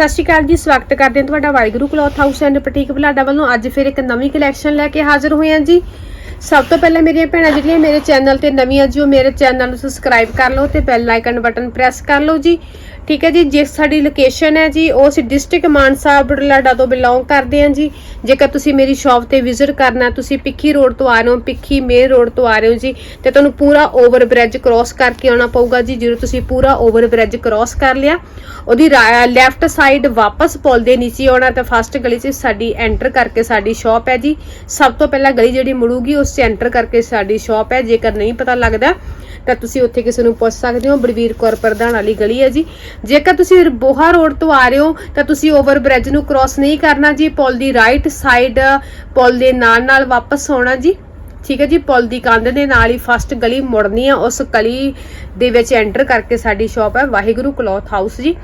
ਸਤਿ ਸ਼੍ਰੀ ਅਕਾਲ ਜੀ, ਸਵਾਗਤ ਕਰਦੇ ਹਾਂ ਤੁਹਾਡਾ Waheguru cloth house and boutique Balada ਵੱਲੋਂ ਅੱਜ ਫਿਰ ਇੱਕ ਨਵੀਂ ਕਲੈਕਸ਼ਨ ਲੈ ਕੇ ਹਾਜ਼ਰ ਹੋਏ ਹਾਂ ਜੀ। ਸਭ ਤੋਂ ਪਹਿਲਾਂ ਮੇਰੀਆਂ ਭੈਣਾਂ ਜਿਹੜੀਆਂ ਮੇਰੇ ਚੈਨਲ ਤੇ ਨਵੀਆਂ ਜੀ, ਉਹ ਮੇਰੇ ਚੈਨਲ ਨੂੰ ਸਬਸਕ੍ਰਾਈਬ ਕਰ ਲਓ ਤੇ ਬੈਲ ਆਈਕਨ ਬਟਨ ਪ੍ਰੈਸ ਕਰ ਲਓ ਜੀ। ਠੀਕ ਹੈ ਜੀ, ਜੇ ਸਾਡੀ ਲੋਕੇਸ਼ਨ ਹੈ ਜੀ, ਉਹ ਅਸੀਂ ਡਿਸਟ੍ਰਿਕਟ ਮਾਨਸਾ ਬੁਢਲਾਡਾ ਤੋਂ ਬਿਲੋਂਗ ਕਰਦੇ ਹਾਂ ਜੀ। ਜੇਕਰ ਤੁਸੀਂ ਮੇਰੀ ਸ਼ਾਪ ਤੇ ਵਿਜ਼ਿਟ ਕਰਨਾ ਤੁਸੀਂ ਪਿੱਖੀ ਰੋਡ ਤੋਂ ਆ ਰਹੇ ਹੋ ਪਿੱਖੀ ਮੇਨ ਰੋਡ ਤੋਂ ਆ ਰਹੇ ਹੋ ਜੀ, ਤੇ ਤੁਹਾਨੂੰ ਪੂਰਾ ਓਵਰ ਬ੍ਰਿਜ ਕ੍ਰਾਸ ਕਰਕੇ ਆਉਣਾ ਪਊਗਾ ਜੀ, ਜਦੋਂ ਤੁਸੀਂ ਪੂਰਾ ਓਵਰ ਬ੍ਰਿਜ ਕ੍ਰਾਸ ਕਰ ਲਿਆ, ਉਹਦੀ ਲੈਫਟ ਸਾਈਡ ਵਾਪਸ ਪੁਲ ਦੇ ਨੀਚੇ ਆਉਣਾ, ਤਾਂ ਫਸਟ ਗਲੀ 'ਚ ਸਾਡੀ ਐਂਟਰ ਕਰਕੇ ਸਾਡੀ ਸ਼ਾਪ ਹੈ ਜੀ। ਸਭ ਤੋਂ ਪਹਿਲਾਂ ਗਲੀ ਜਿਹੜੀ ਮੁੜੂਗੀ, ਉਸ 'ਚ ਐਂਟਰ ਕਰਕੇ ਸਾਡੀ ਸ਼ਾਪ ਹੈ। ਜੇਕਰ ਨਹੀਂ ਪਤਾ ਲੱਗਦਾ, ਤਾਂ ਤੁਸੀਂ ਉੱਥੇ ਕਿਸੇ ਨੂੰ ਪੁੱਛ ਸਕਦੇ ਹੋ। ਬੜਵੀਰ ਕੌਰ ਪ੍ਰਧਾਨ ਵਾਲੀ ਗਲੀ ਹੈ ਜੀ। ਜੇਕਰ ਤੁਸੀਂ ਬੋਹਾ ਰੋਡ ਤੋਂ ਆ ਰਹੇ ਹੋ, ਤਾਂ ਤੁਸੀਂ ਓਵਰ ਬ੍ਰਿਜ ਨੂੰ ਕ੍ਰਾਸ ਨਹੀਂ ਕਰਨਾ ਜੀ, ਪੁਲ ਦੀ ਰਾਈਟ ਸਾਈਡ ਪੁਲ ਦੇ ਨਾਲ ਨਾਲ ਵਾਪਸ ਆਉਣਾ ਜੀ। ਠੀਕ ਹੈ ਜੀ, ਪੁਲ ਦੀ ਕੰਧ ਦੇ ਨਾਲ ਹੀ ਫਸਟ ਗਲੀ ਮੁੜਨੀ ਆ, ਉਸ ਗਲੀ ਦੇ ਵਿੱਚ ਐਂਟਰ ਕਰਕੇ ਸਾਡੀ ਸ਼ਾਪ ਹੈ, ਵਾਹਿਗੁਰੂ ਕਲੋਥ ਹਾਊਸ ਜੀ।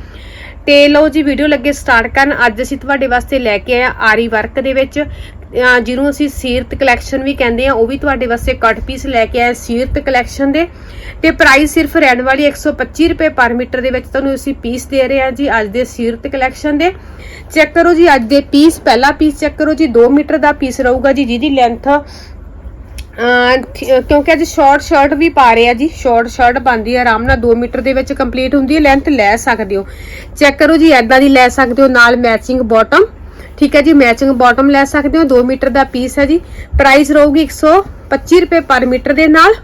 ਤੇ ਲਓ ਜੀ ਵੀਡੀਓ ਲੱਗੇ ਸਟਾਰਟ ਕਰਨ। ਅੱਜ ਅਸੀਂ ਤੁਹਾਡੇ ਵਾਸਤੇ ਲੈ ਕੇ ਆਏ ਆ ਆਰੀ ਵਰਕ ਦੇ ਵਿੱਚ। ਜਿਹਨੂੰ ਅਸੀਂ ਸੀਰਤ ਕਲੈਕਸ਼ਨ ਵੀ ਕਹਿੰਦੇ ਆ, ਉਹ ਵੀ ਤੁਹਾਡੇ ਵਾਸਤੇ ਕੱਟ ਪੀਸ ਲੈ ਕੇ ਆਏ ਸੀਰਤ ਕਲੈਕਸ਼ਨ ਦੇ। ਤੇ ਪ੍ਰਾਈਸ ਸਿਰਫ ਰਹਿਣ ਵਾਲੀ 125 ਰੁਪਏ ਪਰ ਮੀਟਰ ਦੇ ਵਿੱਚ ਤੁਹਾਨੂੰ ਅਸੀਂ ਪੀਸ ਦੇ ਰਹੇ ਹਾਂ ਜੀ, ਅੱਜ ਦੇ ਸੀਰਤ ਕਲੈਕਸ਼ਨ ਦੇ। ਚੈੱਕ ਕਰੋ ਜੀ, ਅੱਜ ਦੇ ਪੀਸ ਪਹਿਲਾ ਪੀਸ ਚੈੱਕ ਕਰੋ ਜੀ 2 ਮੀਟਰ ਦਾ ਪੀਸ ਰਹੂਗਾ ਜੀ, ਜਿਹਦੀ ਲੈਂਥ ਕਿਉਂਕਿ ਅੱਜ ਸ਼ਾਰਟ ਸ਼ਰਟ ਵੀ ਪਾ ਰਹੇ ਆ ਜੀ। ਸ਼ਾਰਟ ਸ਼ਰਟ ਬਣਦੀ ਹੈ ਆਰਾਮ ਨਾਲ 2 ਮੀਟਰ ਦੇ ਵਿੱਚ ਕੰਪਲੀਟ ਹੁੰਦੀ ਹੈ ਲੈਂਥ ਲੈ ਸਕਦੇ ਹੋ। ਚੈੱਕ ਕਰੋ ਜੀ ਐਦਾਂ ਦੀ ਲੈ ਸਕਦੇ ਹੋ, ਨਾਲ ਮੈਚਿੰਗ ਬਾਟਮ ਠੀਕ ਹੈ ਜੀ ਮੈਚਿੰਗ ਬਾਟਮ ਲੈ ਸਕਦੇ ਹੋ 2 ਮੀਟਰ ਦਾ ਪੀਸ ਹੈ ਜੀ। ਪ੍ਰਾਈਸ ਰਹੂਗੀ 125 ਰੁਪਏ ਪਰ ਮੀਟਰ ਦੇ ਨਾਲ।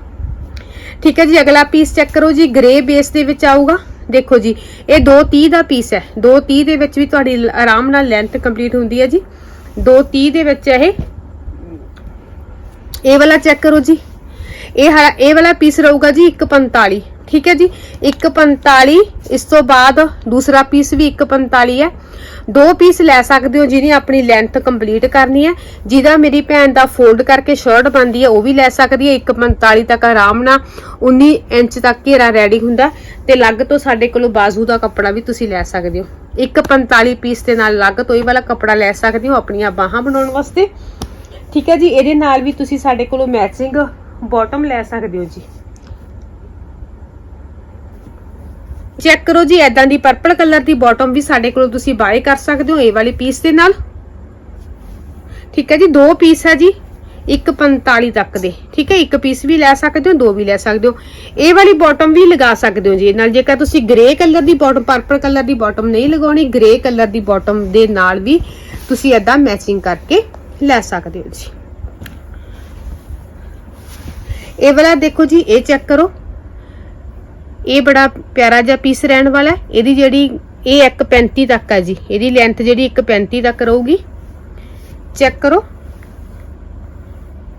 ਠੀਕ ਹੈ ਜੀ, ਅਗਲਾ ਪੀਸ ਚੈੱਕ ਕਰੋ ਜੀ ਗ੍ਰੇ ਬੇਸ ਦੇ ਵਿੱਚ ਆਊਗਾ। ਦੇਖੋ ਜੀ, ਇਹ 230 ਦਾ ਪੀਸ ਹੈ। 230 ਦੇ ਵਿੱਚ ਵੀ ਤੁਹਾਡੀ ਆਰਾਮ ਨਾਲ ਲੈਂਥ ਕੰਪਲੀਟ ਹੁੰਦੀ ਹੈ ਜੀ। 230 ਦੇ ਵਿੱਚ ਇਹ। ਇਹ ਵਾਲਾ ਚੈੱਕ ਕਰੋ ਜੀ। ਇਹ ਹਾ- ਇਹ ਵਾਲਾ ਪੀਸ ਰਹੂਗਾ ਜੀ 145 ਠੀਕ ਹੈ ਜੀ? 145 ਇਸ ਤੋਂ ਬਾਅਦ ਦੂਸਰਾ ਪੀਸ ਵੀ 145 ਹੈ। ਦੋ ਪੀਸ ਲੈ ਸਕਦੇ ਹੋ ਜਿਹਨੇ ਆਪਣੀ ਲੈਂਥ ਕੰਪਲੀਟ ਕਰਨੀ ਹੈ। ਜਿਹਦਾ ਮੇਰੀ ਭੈਣ ਦਾ ਫੋਲਡ ਕਰਕੇ ਸ਼ਰਟ ਬਣਦੀ ਹੈ, ਉਹ ਵੀ ਲੈ ਸਕਦੀ ਹੈ। 145 ਤੱਕ ਆਰਾਮ ਨਾਲ 19 ਇੰਚ ਤੱਕ ਘੇਰਾ ਰੈਡੀ ਹੁੰਦਾ ਤੇ ਲੱਗ ਤੋਂ ਸਾਡੇ ਕੋਲੋਂ ਬਾਜ਼ੂ ਦਾ ਕੱਪੜਾ ਵੀ ਤੁਸੀਂ ਲੈ ਸਕਦੇ ਹੋ। 145 ਪੀਸ ਦੇ ਨਾਲ ਲੱਗ ਤੋਂ ਇਹ ਵਾਲਾ ਕੱਪੜਾ ਲੈ ਸਕਦੇ ਹੋ ਆਪਣੀਆਂ ਬਾਹਾਂ ਬਣਾਉਣ ਵਾਸਤੇ। ਠੀਕ ਹੈ ਜੀ, ਇਹਦੇ ਨਾਲ ਵੀ ਤੁਸੀਂ ਸਾਡੇ ਕੋਲੋਂ ਮੈਚਿੰਗ ਬਾਟਮ ਲੈ ਸਕਦੇ ਹੋ ਜੀ। ਚੈੱਕ ਕਰੋ ਜੀ ਐਦਾਂ ਦੀ ਪਰਪਲ ਕਲਰ ਦੀ ਬਾਟਮ ਵੀ ਸਾਡੇ ਕੋਲੋਂ ਤੁਸੀਂ ਬਾਏ ਕਰ ਸਕਦੇ ਹੋ, ਇਹ ਵਾਲੀ ਪੀਸ ਦੇ ਨਾਲ। ਠੀਕ ਹੈ ਜੀ, ਦੋ ਪੀਸ ਹੈ ਜੀ 145 ਤੱਕ ਦੇ। ਠੀਕ ਹੈ, ਇੱਕ ਪੀਸ ਵੀ ਲੈ ਸਕਦੇ ਹੋ, ਦੋ ਵੀ ਲੈ ਸਕਦੇ ਹੋ। ਇਹ ਵਾਲੀ ਬਾਟਮ ਵੀ ਲਗਾ ਸਕਦੇ ਹੋ ਜੀ, ਇਹ ਨਾਲ ਜੇਕਰ ਤੁਸੀਂ ਗ੍ਰੇ ਕਲਰ ਦੀ ਬਾਟਮ ਪਰਪਲ ਕਲਰ ਦੀ ਬਾਟਮ ਨਹੀਂ ਲਗਾਉਣੀ ਗ੍ਰੇ ਕਲਰ ਦੀ ਬਾਟਮ ਦੇ ਨਾਲ ਵੀ ਤੁਸੀਂ ਐਦਾਂ ਮੈਚਿੰਗ ਕਰਕੇ ਲੈ ਸਕਦੇ ਹੋ ਜੀ। ਇਹ ਵਾਲਾ ਦੇਖੋ ਜੀ, ਇਹ ਚੈੱਕ ਕਰੋ। ਇਹ ਬੜਾ ਪਿਆਰਾ ਜਿਹਾ ਪੀਸ ਰਹਿਣ ਵਾਲਾ ਇਹਦੀ ਜਿਹੜੀ, ਇਹ 1.35 ਤੱਕ ਹੈ ਜੀ। ਇਹਦੀ ਲੈਂਥ ਜਿਹੜੀ 1.35 ਤੱਕ ਰਹੂਗੀ। ਚੈੱਕ ਕਰੋ।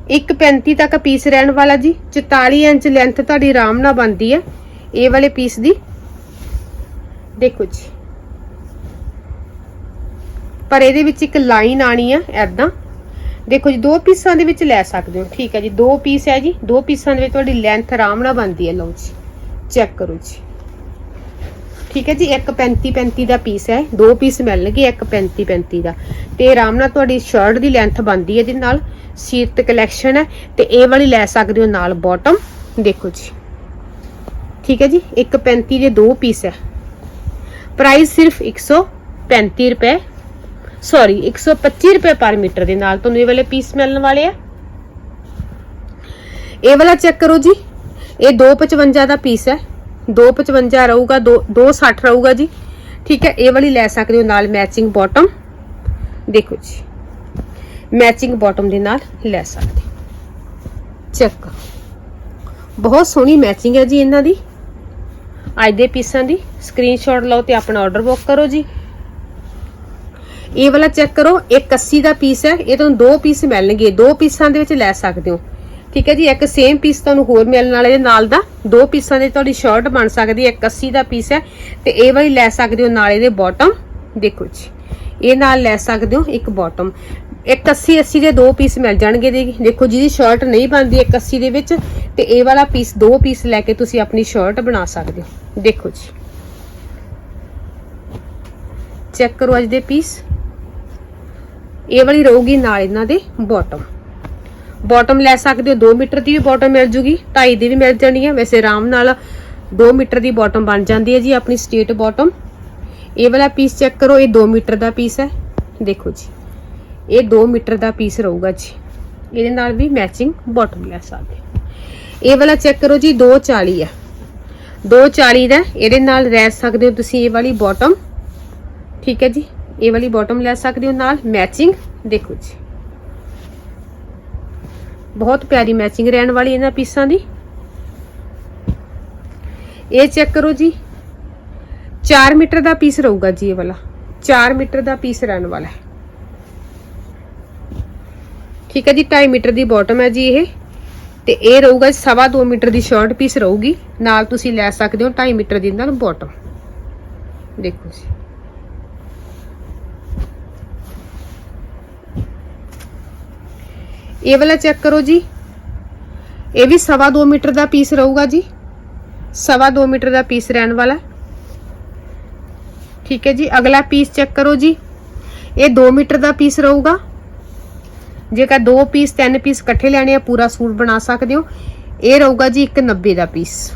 1.35 ਤੱਕ ਪੀਸ ਰਹਿਣ ਵਾਲਾ ਜੀ। 44 ਇੰਚ ਲੈਂਥ ਤੁਹਾਡੀ ਆਰਾਮ ਨਾਲ ਬਣਦੀ ਹੈ। ਇਹ ਵਾਲੇ ਪੀਸ ਦੀ। ਦੇਖੋ ਜੀ। ਪਰ ਇਹਦੇ ਵਿੱਚ ਇੱਕ ਲਾਈਨ ਆਣੀ ਆ ਐਦਾਂ ਦੇਖੋ ਜੀ, ਦੋ ਪੀਸਾਂ ਦੇ ਵਿੱਚ ਲੈ ਸਕਦੇ ਹੋ। ਠੀਕ ਹੈ ਜੀ, ਦੋ ਪੀਸ ਹੈ ਜੀ, ਦੋ ਪੀਸਾਂ ਦੇ ਵਿੱਚ ਤੁਹਾਡੀ ਲੈਂਥ ਆਰਾਮ ਨਾਲ ਬਣਦੀ ਹੈ। ਲਓ ਜੀ ਚੈੱਕ ਕਰੋ ਜੀ। ਠੀਕ ਹੈ ਜੀ, ਇੱਕ 35 35 ਦਾ ਪੀਸ ਹੈ, ਦੋ ਪੀਸ ਮਿਲਣਗੇ ਇੱਕ 35 35 ਦਾ। ਤੇ ਆਰਾਮ ਨਾਲ ਤੁਹਾਡੀ ਸ਼ਰਟ ਦੀ ਲੈਂਥ ਬਣਦੀ ਹੈ ਇਹਦੇ ਨਾਲ ਸੀਰਤ ਕਲੈਕਸ਼ਨ ਹੈ। ਤੇ ਇਹ ਵਾਲੀ ਲੈ ਸਕਦੇ ਹੋ ਨਾਲ ਬਾਟਮ ਦੇਖੋ ਜੀ। ਠੀਕ ਹੈ ਜੀ, ਇੱਕ 35 ਦੇ ਦੋ ਪੀਸ ਹੈ। ਪ੍ਰਾਈਸ ਸਿਰਫ 135 ਰੁਪਏ ਸੌਰੀ 125 ਰੁਪਏ ਪਰ ਮੀਟਰ ਦੇ ਨਾਲ ਤੁਹਾਨੂੰ ਇਹ ਵਾਲੇ ਪੀਸ ਮਿਲਣ ਵਾਲੇ ਆ। ਇਹ ਵਾਲਾ ਚੈੱਕ ਕਰੋ ਜੀ। ਇਹ 255 ਦਾ ਪੀਸ ਹੈ। 255 ਰਹੂਗਾ 2 260 ਰਹੂਗਾ ਜੀ। ਠੀਕ ਹੈ, ਇਹ ਵਾਲੀ ਲੈ ਸਕਦੇ ਹੋ ਨਾਲ ਮੈਚਿੰਗ ਬਾਟਮ ਦੇਖੋ ਜੀ। ਮੈਚਿੰਗ ਬਾਟਮ ਦੇ ਨਾਲ ਲੈ ਸਕਦੇ ਚੈੱਕ ਬਹੁਤ ਸੋਹਣੀ ਮੈਚਿੰਗ ਹੈ ਜੀ ਇਹਨਾਂ ਦੀ। ਅੱਜ ਦੇ ਪੀਸਾਂ ਦੀ। ਸਕਰੀਨਸ਼ਾਟ ਲਓ ਤੇ ਆਪਣਾ ਆਰਡਰ ਬੁੱਕ ਕਰੋ ਜੀ। ਇਹ ਵਾਲਾ ਚੈੱਕ ਕਰੋ, ਇੱਕ 80 ਦਾ ਪੀਸ ਹੈ, ਇਹ ਤੁਹਾਨੂੰ ਦੋ ਪੀਸ ਮਿਲਣਗੇ, ਦੋ ਪੀਸਾਂ ਦੇ ਵਿੱਚ ਲੈ ਸਕਦੇ ਹੋ। ਠੀਕ ਹੈ ਜੀ, ਇੱਕ ਸੇਮ ਪੀਸ ਤੁਹਾਨੂੰ ਹੋਰ ਮਿਲਣ ਵਾਲੇ ਦੇ ਨਾਲ ਦਾ, ਦੋ ਪੀਸਾਂ ਦੇ ਤੁਹਾਡੀ ਸ਼ਰਟ ਬਣ ਸਕਦੀ ਹੈ 81 ਦਾ ਪੀਸ ਹੈ, ਤੇ ਇਹ ਵਾਲੀ ਲੈ ਸਕਦੇ ਹੋ ਨਾਲੇ ਦੇ ਬਾਟਮ ਦੇਖੋ ਜੀ। ਇਹ ਨਾਲ ਲੈ ਸਕਦੇ ਹੋ ਇੱਕ ਬਾਟਮ ਇੱਕ 80 80 ਦੇ ਦੋ ਪੀਸ ਮਿਲ ਜਾਣਗੇ ਦੇ ਦੇਖੋ ਜਿਹਦੀ ਸ਼ਰਟ ਨਹੀਂ ਬਣਦੀ ਇੱਕ 80 ਦੇ ਵਿੱਚ, ਤੇ ਇਹ ਵਾਲਾ ਪੀਸ ਦੋ ਪੀਸ ਲੈ ਕੇ ਤੁਸੀਂ ਆਪਣੀ ਸ਼ਰਟ ਬਣਾ ਸਕਦੇ ਹੋ। ਦੇਖੋ ਜੀ। ਚੈੱਕ ਕਰੋ ਅੱਜ ਦੇ ਪੀਸ ਇਹ ਵਾਲੀ ਰਹੂਗੀ ਨਾਲ ਇਹਨਾਂ ਦੇ ਬਾਟਮ ਬਾਟਮ ਲੈ ਸਕਦੇ ਹੋ 2 ਮੀਟਰ ਦੀ ਵੀ ਬਾਟਮ ਮਿਲ ਜੂਗੀ 2.5 ਦੀ ਵੀ ਮਿਲ ਜਾਣੀ ਹੈ ਵੈਸੇ ਆਰਾਮ ਨਾਲ 2 ਮੀਟਰ ਦੀ ਬਾਟਮ ਬਣ ਜਾਂਦੀ ਹੈ ਜੀ ਆਪਣੀ ਸਟੇਟ ਬਾਟਮ ਇਹ ਵਾਲਾ ਪੀਸ ਚੈੱਕ ਕਰੋ, ਇਹ 2 ਮੀਟਰ ਦਾ ਪੀਸ ਹੈ। ਦੇਖੋ ਜੀ, ਇਹ 2 ਮੀਟਰ ਦਾ ਪੀਸ ਰਹੂਗਾ ਜੀ। ਇਹਦੇ ਨਾਲ ਵੀ ਮੈਚਿੰਗ ਬਾਟਮ ਲੈ ਸਕਦੇ ਇਹ ਵਾਲਾ ਚੈੱਕ ਕਰੋ ਜੀ 240 ਹੈ 240 ਦਾ ਇਹਦੇ ਨਾਲ ਰਹਿ ਸਕਦੇ ਹੋ ਤੁਸੀਂ ਇਹ ਵਾਲੀ ਬਾਟਮ ਠੀਕ ਹੈ ਜੀ। ਇਹ ਵਾਲੀ ਬਾਟਮ ਲੈ ਸਕਦੇ ਹੋ ਨਾਲ ਮੈਚਿੰਗ ਦੇਖੋ ਜੀ। ਬਹੁਤ ਪਿਆਰੀ ਮੈਚਿੰਗ ਰਹਿਣ ਵਾਲੀ ਇਹਨਾਂ ਪੀਸਾਂ ਦੀ। ਇਹ ਚੈੱਕ ਕਰੋ ਜੀ। 4 ਮੀਟਰ ਦਾ ਪੀਸ ਰਹੂਗਾ ਜੀ ਇਹ ਵਾਲਾ। 4 ਮੀਟਰ ਦਾ ਪੀਸ ਰਹਿਣ ਵਾਲਾ ਹੈ। ਠੀਕ ਹੈ ਜੀ 2.5 ਮੀਟਰ ਦੀ ਬਾਟਮ ਹੈ ਜੀ ਇਹ। ਤੇ ਇਹ ਰਹੂਗਾ ਸਵਾ 2 ਮੀਟਰ ਦੀ ਸ਼ਾਰਟ ਪੀਸ ਰਹੂਗੀ। ਨਾਲ ਤੁਸੀਂ ਲੈ ਸਕਦੇ ਹੋ 2.5 ਮੀਟਰ ਦੀ ਨਾਲ ਬਾਟਮ ਦੇਖੋ ਜੀ। ਇਹ ਵਾਲਾ ਚੈੱਕ ਕਰੋ ਜੀ। ਇਹ ਵੀ ਸਵਾ 2 ਮੀਟਰ ਦਾ ਪੀਸ ਰਹੂਗਾ ਜੀ। ਸਵਾ 2 ਮੀਟਰ ਦਾ ਪੀਸ ਰਹਿਣ ਵਾਲਾ। ਠੀਕ ਹੈ ਜੀ, ਅਗਲਾ ਪੀਸ ਚੈੱਕ ਕਰੋ ਜੀ। ਇਹ 2 ਮੀਟਰ ਦਾ ਪੀਸ ਰਹੂਗਾ। ਜੇਕਰ ਦੋ ਪੀਸ ਤਿੰਨ ਪੀਸ ਇਕੱਠੇ ਲੈਣੇ ਆ, ਪੂਰਾ ਸੂਟ ਬਣਾ ਸਕਦੇ ਹੋ। ਇਹ ਰਹੂਗਾ ਜੀ 190 ਦਾ ਪੀਸ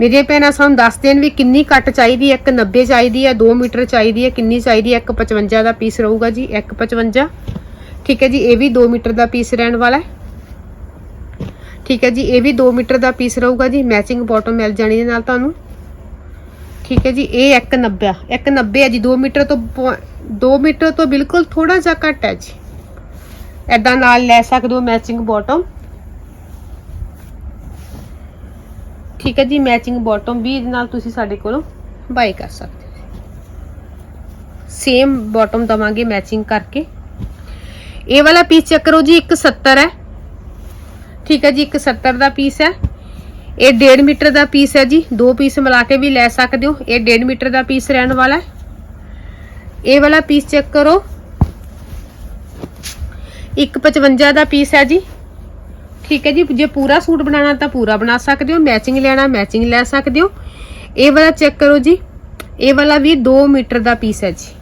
ਮੇਰੇ ਭੈਣਾਂ, ਸਾਨੂੰ ਦੱਸ ਦੇਣ ਵੀ ਕਿੰਨੀ ਕੱਟ ਚਾਹੀਦੀ ਹੈ 190 ਚਾਹੀਦੀ ਹੈ 2 ਮੀਟਰ ਚਾਹੀਦੀ ਹੈ, ਕਿੰਨੀ ਚਾਹੀਦੀ ਹੈ 155 ਦਾ ਪੀਸ ਰਹੂਗਾ ਜੀ 155 ਠੀਕ ਹੈ ਜੀ, ਇਹ ਵੀ 2 ਮੀਟਰ ਦਾ ਪੀਸ ਰਹਿਣ ਵਾਲਾ ਹੈ। ਠੀਕ ਹੈ ਜੀ, ਇਹ ਵੀ 2 ਮੀਟਰ ਦਾ ਪੀਸ ਰਹੂਗਾ ਜੀ ਮੈਚਿੰਗ ਬਾਟਮ ਮਿਲ ਜਾਣੀ ਦੇ ਨਾਲ ਤੁਹਾਨੂੰ। ਠੀਕ ਹੈ ਜੀ, ਇਹ 190 190 ਹੈ ਜੀ 2 ਮੀਟਰ ਤੋਂ 2 ਮੀਟਰ ਤੋਂ ਬਿਲਕੁਲ ਥੋੜਾ ਜਿਹਾ ਘੱਟ ਹੈ ਜੀ। ਐਦਾਂ ਨਾਲ ਲੈ ਸਕਦੇ ਹੋ ਮੈਚਿੰਗ ਬਾਟਮ ਠੀਕ ਹੈ ਜੀ ਮੈਚਿੰਗ ਬਾਟਮ ਵੀ ਇਹਦੇ ਨਾਲ ਤੁਸੀਂ ਸਾਡੇ ਕੋਲੋਂ ਬਾਈ ਕਰ ਸਕਦੇ ਹੋ। ਸੇਮ ਬਾਟਮ ਦਵਾਂਗੇ ਮੈਚਿੰਗ ਕਰਕੇ। ਇਹ ਵਾਲਾ ਪੀਸ ਚੈੱਕ ਕਰੋ ਜੀ 170 ਹੈ। ਠੀਕ ਹੈ ਜੀ 170 ਦਾ ਪੀਸ ਹੈ। ਇਹ 1.5 ਮੀਟਰ ਦਾ ਪੀਸ ਹੈ ਜੀ, ਦੋ ਪੀਸ ਮਿਲਾ ਕੇ ਵੀ ਲੈ ਸਕਦੇ ਹੋ। ਇਹ 1.5 ਮੀਟਰ ਦਾ ਪੀਸ ਰਹਿਣ ਵਾਲਾ ਹੈ। ਇਹ ਵਾਲਾ ਪੀਸ ਚੈੱਕ ਕਰੋ। 155 ਦਾ ਪੀਸ ਹੈ ਜੀ। ਠੀਕ ਹੈ ਜੀ, ਜੇ ਪੂਰਾ ਸੂਟ ਬਣਾਉਣਾ ਤਾਂ ਪੂਰਾ ਬਣਾ ਸਕਦੇ ਹੋ। ਮੈਚਿੰਗ ਲੈਣਾ ਮੈਚਿੰਗ ਲੈ ਸਕਦੇ ਹੋ। ਇਹ ਵਾਲਾ ਚੈੱਕ ਕਰੋ ਜੀ। ਇਹ ਵਾਲਾ ਵੀ 2 ਮੀਟਰ ਦਾ ਪੀਸ ਹੈ ਜੀ।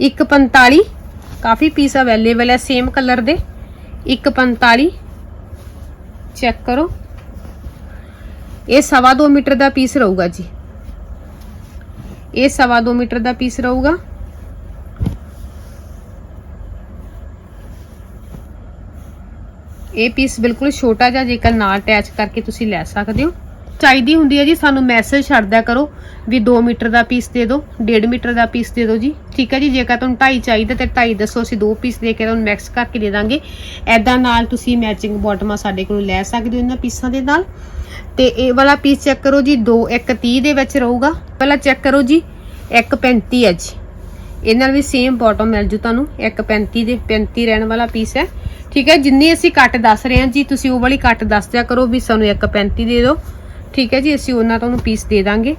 145 ਕਾਫੀ ਪੀਸ ਅਵੇਲੇਬਲ ਹੈ ਸੇਮ ਕਲਰ ਦੇ। 145 ਚੈੱਕ ਕਰੋ। ਇਹ ਸਵਾ 2 ਮੀਟਰ ਦਾ ਪੀਸ ਰਹੂਗਾ ਜੀ। ਇਹ ਸਵਾ 2 ਮੀਟਰ ਦਾ ਪੀਸ ਰਹੂਗਾ। ਇਹ ਪੀਸ ਬਿਲਕੁਲ ਛੋਟਾ ਜਿਹਾ, ਜੇਕਰ ਨਾਲ ਅਟੈਚ ਕਰਕੇ ਤੁਸੀਂ ਲੈ ਸਕਦੇ ਹੋ। ਚਾਹੀਦੀ ਹੁੰਦੀ ਹੈ ਜੀ, ਸਾਨੂੰ ਮੈਸੇਜ ਛੱਡ ਦਿਆ ਕਰੋ ਵੀ 2 ਮੀਟਰ ਦਾ ਪੀਸ ਦੇ ਦਿਓ 1.5 ਮੀਟਰ ਦਾ ਪੀਸ ਦੇ ਦਿਓ ਜੀ। ਠੀਕ ਹੈ ਜੀ, ਜੇਕਰ ਤੁਹਾਨੂੰ 2.5 ਚਾਹੀਦਾ ਤੇ 2.5 ਦੱਸੋ, ਅਸੀਂ ਦੋ ਪੀਸ ਦੇ ਕੇ ਤੁਹਾਨੂੰ ਮਿਕਸ ਕਰਕੇ ਦੇ ਦਾਂਗੇ। ਐਦਾਂ ਨਾਲ ਤੁਸੀਂ ਮੈਚਿੰਗ ਬਾਟਮਾਂ ਸਾਡੇ ਕੋਲੋਂ ਲੈ ਸਕਦੇ ਹੋ ਇਹਨਾਂ ਪੀਸਾਂ ਦੇ ਨਾਲ। ਤੇ ਇਹ ਵਾਲਾ ਪੀਸ ਚੈੱਕ ਕਰੋ ਜੀ 2 130 ਦੇ ਵਿੱਚ ਰਹੂਗਾ। ਪਹਿਲਾਂ ਚੈੱਕ ਕਰੋ ਜੀ 135 ਹੈ ਜੀ। ਇਹਨਾਂ ਨਾਲ ਵੀ ਸੇਮ ਬਾਟਮ ਮਿਲ ਜੂ ਤੁਹਾਨੂੰ 135 ਦੇ 35 ਰਹਿਣ ਵਾਲਾ ਪੀਸ ਹੈ। ਠੀਕ ਹੈ, ਜਿੰਨੀ ਅਸੀਂ ਕੱਟ ਦੱਸ ਰਹੇ ਹਾਂ ਜੀ, ਤੁਸੀਂ ਉਹ ਵਾਲੀ ਕੱਟ ਦੱਸ ਦਿਆ ਕਰੋ ਵੀ ਸਾਨੂੰ 135 ਦੇ ਦਿਓ। ਠੀਕ ਹੈ ਜੀ, ਅਸੀਂ ਉਹਨਾਂ ਤੁਹਾਨੂੰ ਪੀਸ ਦੇ ਦਾਂਗੇ।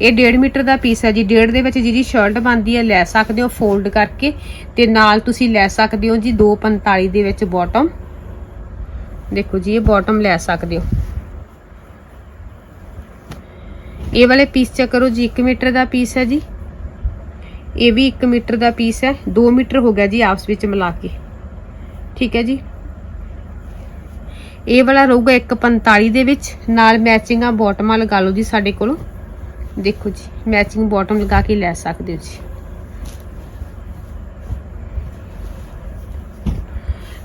ਇਹ 1.5 ਮੀਟਰ ਦਾ ਪੀਸ ਹੈ ਜੀ। 1.5 ਦੇ ਵਿੱਚ ਜਿਹਦੀ ਸ਼ਰਟ ਬਣਦੀ ਹੈ, ਲੈ ਸਕਦੇ ਹੋ ਫੋਲਡ ਕਰਕੇ। ਤੇ ਨਾਲ ਤੁਸੀਂ ਲੈ ਸਕਦੇ ਹੋ ਜੀ 245 ਦੇ ਵਿੱਚ ਬਾਟਮ ਦੇਖੋ ਜੀ, ਇਹ ਬਾਟਮ ਲੈ ਸਕਦੇ ਹੋ। ਇਹ ਵਾਲੇ ਪੀਸ ਚੈੱਕ ਕਰੋ ਜੀ 1 ਮੀਟਰ ਦਾ ਪੀਸ ਹੈ ਜੀ। ਇਹ ਵੀ 1 ਮੀਟਰ ਦਾ ਪੀਸ ਹੈ। 2 ਮੀਟਰ ਹੋ ਗਿਆ ਜੀ ਆਪਸ ਵਿੱਚ ਮਿਲਾ ਕੇ। ਠੀਕ ਹੈ ਜੀ। ਇਹ ਵਾਲਾ ਰਹੂਗਾ 145 ਦੇ ਵਿੱਚ। ਨਾਲ ਮੈਚਿੰਗਾਂ ਬਾਟਮਾਂ ਲਗਾ ਲਓ ਜੀ ਸਾਡੇ ਕੋਲੋਂ। ਦੇਖੋ ਜੀ ਮੈਚਿੰਗ ਬਾਟਮ ਲਗਾ ਕੇ ਲੈ ਸਕਦੇ ਹੋ ਜੀ।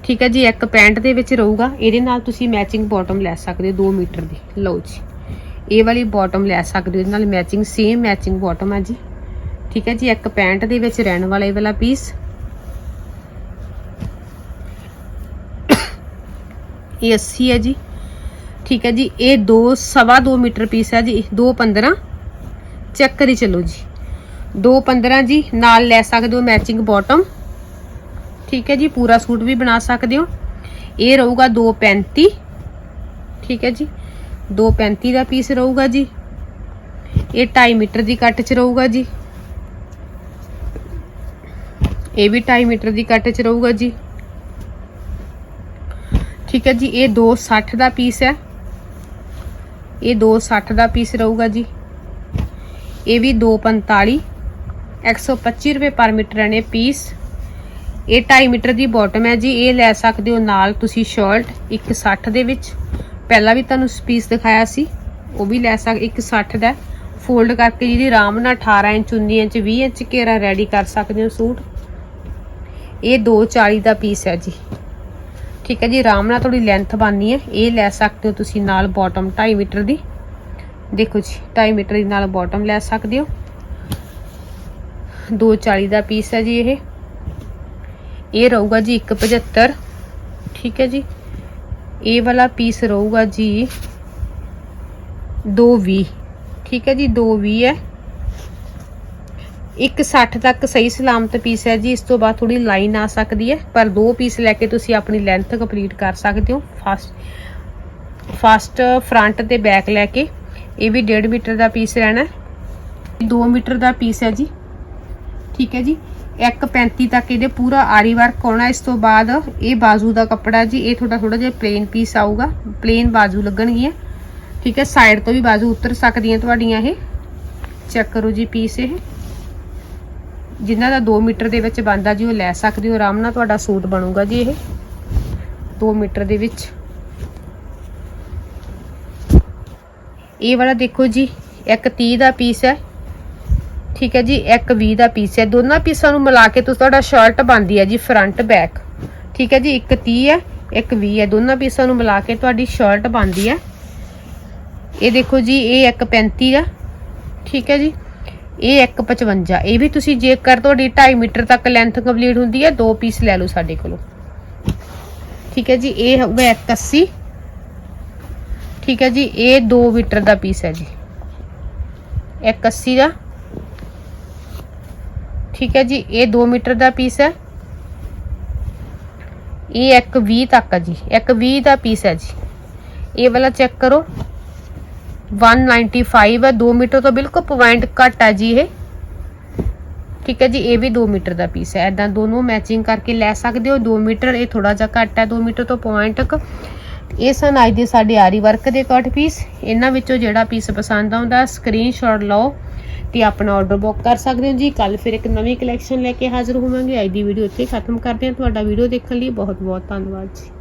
ਠੀਕ ਹੈ ਜੀ, ਇੱਕ ਪੈਂਟ ਦੇ ਵਿੱਚ ਰਹੂਗਾ। ਇਹਦੇ ਨਾਲ ਤੁਸੀਂ ਮੈਚਿੰਗ ਬਾਟਮ ਲੈ ਸਕਦੇ ਹੋ 2 ਮੀਟਰ ਦੀ। ਲਓ ਜੀ। ਇਹ ਵਾਲੀ ਬਾਟਮ ਲੈ ਸਕਦੇ ਹੋ, ਇਹਦੇ ਨਾਲ ਮੈਚਿੰਗ ਸੇਮ ਮੈਚਿੰਗ ਬਾਟਮ ਹੈ ਜੀ। ਠੀਕ ਹੈ ਜੀ, ਇੱਕ ਪੈਂਟ ਦੇ ਵਿੱਚ ਰਹਿਣ ਵਾਲਾ ਇਹ ਵਾਲਾ ਪੀਸ ਇਹ 80 ਹੈ ਜੀ। ਠੀਕ ਹੈ ਜੀ, ਇਹ 2 ਸਵਾ 2 ਮੀਟਰ ਪੀਸ ਹੈ ਜੀ 215 ਚੈੱਕ ਕਰੀ ਚਲੋ ਜੀ। 215 ਜੀ, ਨਾਲ ਲੈ ਸਕਦੇ ਹੋ ਮੈਚਿੰਗ ਬਾਟਮ ਠੀਕ ਹੈ ਜੀ, ਪੂਰਾ ਸੂਟ ਵੀ ਬਣਾ ਸਕਦੇ ਹੋ। ਇਹ ਰਹੂਗਾ 235 ਠੀਕ ਹੈ ਜੀ 235 ਦਾ ਪੀਸ ਰਹੂਗਾ ਜੀ। ਇਹ 2.5 ਮੀਟਰ ਦੀ ਕੱਟ ਚ ਰਹੂਗਾ ਜੀ। ਇਹ ਵੀ 2.5 ਮੀਟਰ ਦੀ ਕੱਟ ਚ ਰਹੂਗਾ ਜੀ। ਠੀਕ ਹੈ ਜੀ, ਇਹ 260 ਦਾ ਪੀਸ ਹੈ। ਇਹ 260 ਦਾ ਪੀਸ ਰਹੂਗਾ ਜੀ। ਇਹ ਵੀ 245 125 ਰੁਪਏ ਪਰ ਮੀਟਰ ਨੇ ਪੀਸ ਇਹ 2.5 ਮੀਟਰ ਦੀ ਬਾਟਮ ਹੈ ਜੀ। ਇਹ ਲੈ ਸਕਦੇ ਹੋ ਨਾਲ ਤੁਸੀਂ ਸ਼ਰਟ 160 ਦੇ ਵਿੱਚ। ਪਹਿਲਾਂ ਵੀ ਤੁਹਾਨੂੰ ਪੀਸ ਦਿਖਾਇਆ ਸੀ, ਉਹ ਵੀ ਲੈ ਸਕ, ਇੱਕ 60 ਦਾ। ਫੋਲਡ ਕਰਕੇ ਜਿਹਦੀ ਆਰਾਮ ਨਾਲ 18 ਇੰਚ 19 ਇੰਚ 20 ਇੰਚ ਘੇਰਾ ਰੈਡੀ ਕਰ ਸਕਦੇ ਹੋ ਸੂਟ। ਇਹ 240 ਦਾ ਪੀਸ ਹੈ ਜੀ। ਠੀਕ ਹੈ ਜੀ, ਆਰਾਮ ਨਾਲ ਥੋੜੀ ਲੈਂਥ ਬਣਨੀ ਹੈ। ਇਹ ਲੈ ਸਕਦੇ ਹੋ ਤੁਸੀਂ ਨਾਲ ਬਾਟਮ 2.5 ਮੀਟਰ ਦੀ। ਦੇਖੋ ਜੀ 2.5 ਮੀਟਰ ਦੀ ਨਾਲ ਬਾਟਮ ਲੈ ਸਕਦੇ ਹੋ। 240 ਦਾ ਪੀਸ ਹੈ ਜੀ ਇਹ। ਇਹ ਰਹੂਗਾ ਜੀ 175 ਠੀਕ ਹੈ ਜੀ। ਇਹ ਵਾਲਾ ਪੀਸ ਰਹੂਗਾ ਜੀ 220 ਠੀਕ ਹੈ ਜੀ 220 ਹੈ। 160 ਤੱਕ ਸਹੀ ਸਲਾਮਤ ਪੀਸ ਹੈ ਜੀ, ਇਸ ਤੋਂ ਬਾਅਦ ਥੋੜੀ ਲਾਈਨ ਆ ਸਕਦੀ ਹੈ, ਪਰ ਦੋ ਪੀਸ ਲੈ ਕੇ ਤੁਸੀਂ ਆਪਣੀ ਲੈਂਥ ਕੰਪਲੀਟ ਕਰ ਸਕਦੇ ਹੋ। ਫਸਟ ਫਸਟ ਫਰੰਟ ਤੇ ਬੈਕ ਲੈ ਕੇ, ਇਹ ਵੀ 1.5 ਮੀਟਰ ਦਾ ਪੀਸ ਰਹਿਣਾ 2 ਮੀਟਰ ਦਾ ਪੀਸ ਹੈ ਜੀ। ਠੀਕ ਹੈ ਜੀ। 1.35 ਤੱਕ ਇਹਦੇ ਪੂਰਾ ਆਰੀ ਵਰਕ ਆਉਣਾ, ਇਸ ਤੋਂ ਬਾਅਦ ਇਹ ਬਾਜ਼ੂ ਦਾ ਕੱਪੜਾ ਜੀ, ਇਹ ਥੋੜਾ ਥੋੜਾ ਜਿਹਾ ਪਲੇਨ ਪੀਸ ਆਊਗਾ। ਪਲੇਨ ਬਾਜ਼ੂ ਲੱਗਣਗੀਆਂ। ਠੀਕ ਹੈ ਸਾਈਡ ਤੋਂ ਵੀ ਬਾਜ਼ੂ ਉਤਰ ਸਕਦੀਆਂ ਤੁਹਾਡੀਆਂ ਇਹ। ਚੈੱਕ ਕਰੋ ਜੀ ਪੀਸ ਇਹ। ਜਿਨ੍ਹਾਂ ਦਾ 2 ਮੀਟਰ ਦੇ ਵਿੱਚ ਬਣਦਾ ਜੀ ਉਹ ਲੈ ਸਕਦੇ ਹੋ, ਆਰਾਮ ਨਾਲ ਤੁਹਾਡਾ ਸੂਟ ਬਣੂਗਾ ਜੀ ਇਹ। 2 ਮੀਟਰ ਦੇ ਵਿੱਚ। ਇਹ ਵਾਲਾ ਦੇਖੋ ਜੀ, ਇੱਕ 30 ਦਾ ਪੀਸ ਹੈ। ਠੀਕ ਹੈ ਜੀ, ਇੱਕ 20 ਦਾ ਪੀਸ ਹੈ। ਦੋਨਾਂ ਪੀਸਾਂ ਨੂੰ ਮਿਲਾ ਕੇ ਤੁਸੀਂ ਤੁਹਾਡਾ ਸ਼ਰਟ ਬਣਦੀ ਹੈ ਜੀ ਫਰੰਟ ਬੈਕ ਠੀਕ ਹੈ ਜੀ, ਇੱਕ 30 ਹੈ, ਇੱਕ 20 ਹੈ। ਦੋਨਾਂ ਪੀਸਾਂ ਨੂੰ ਮਿਲਾ ਕੇ ਤੁਹਾਡੀ ਸ਼ਰਟ ਬਣਦੀ ਹੈ। ਇਹ ਦੇਖੋ ਜੀ, ਇਹ ਇੱਕ 35 ਦਾ ਠੀਕ ਹੈ ਜੀ। ਇਹ ਇੱਕ 55 ਇਹ ਵੀ ਤੁਸੀਂ ਜੇਕਰ ਤੁਹਾਡੀ 2.5 ਮੀਟਰ ਤੱਕ ਲੈਂਥ ਕੰਪਲੀਟ ਹੁੰਦੀ ਹੈ, ਦੋ ਪੀਸ ਲੈ ਲਓ ਸਾਡੇ ਕੋਲੋਂ। ਠੀਕ ਹੈ ਜੀ, ਇਹ ਹੋਊਗਾ ਇੱਕ 80 ਠੀਕ ਹੈ ਜੀ, ਇਹ 2 ਮੀਟਰ ਦਾ ਪੀਸ ਹੈ ਜੀ। ਇੱਕ 80 ਦਾ। ਠੀਕ ਹੈ ਜੀ, ਇਹ 2 ਮੀਟਰ ਦਾ ਪੀਸ ਹੈ। ਇਹ ਇੱਕ 20 ਤੱਕ ਹੈ ਜੀ। ਇੱਕ 20 ਦਾ ਪੀਸ ਹੈ ਜੀ। ਇਹ ਵਾਲਾ ਚੈੱਕ ਕਰੋ। 195 ਹੈ 2 ਮੀਟਰ ਤੋਂ ਬਿਲਕੁਲ ਪੁਆਇੰਟ ਘੱਟ ਹੈ ਜੀ ਇਹ। ਠੀਕ ਹੈ ਜੀ, ਇਹ ਵੀ 2 ਮੀਟਰ ਦਾ ਪੀਸ ਹੈ। ਐਦਾਂ ਦੋਨੋਂ ਮੈਚਿੰਗ ਕਰਕੇ ਲੈ ਸਕਦੇ ਹੋ। 2 ਮੀਟਰ, ਇਹ ਥੋੜਾ ਜਿਹਾ ਘੱਟ ਹੈ 2 ਮੀਟਰ ਤੋਂ ਪੁਆਇੰਟ ਤੱਕ ਇਹ ਸਨ ਅੱਜ ਦੇ ਸਾਡੇ ਆਰੀ ਵਰਕ ਦੇ ਕੱਟ ਪੀਸ ਇਹਨਾਂ ਵਿੱਚੋਂ ਜਿਹੜਾ ਪੀਸ ਪਸੰਦ ਆਉਂਦਾ ਸਕਰੀਨਸ਼ਾਟ ਲਓ ਤੇ ਆਪਣਾ ਆਰਡਰ ਬੁੱਕ ਕਰ ਸਕਦੇ ਹੋ ਜੀ। ਕੱਲ ਫਿਰ ਇੱਕ ਨਵੀਂ ਕਲੈਕਸ਼ਨ ਲੈ ਕੇ ਹਾਜ਼ਰ ਹੋਵਾਂਗੇ। ਅੱਜ ਦੀ ਵੀਡੀਓ ਇੱਥੇ ਖਤਮ ਕਰਦੇ ਹਾਂ। ਤੁਹਾਡਾ ਵੀਡੀਓ ਦੇਖਣ ਲਈ ਬਹੁਤ ਬਹੁਤ ਧੰਨਵਾਦ ਜੀ।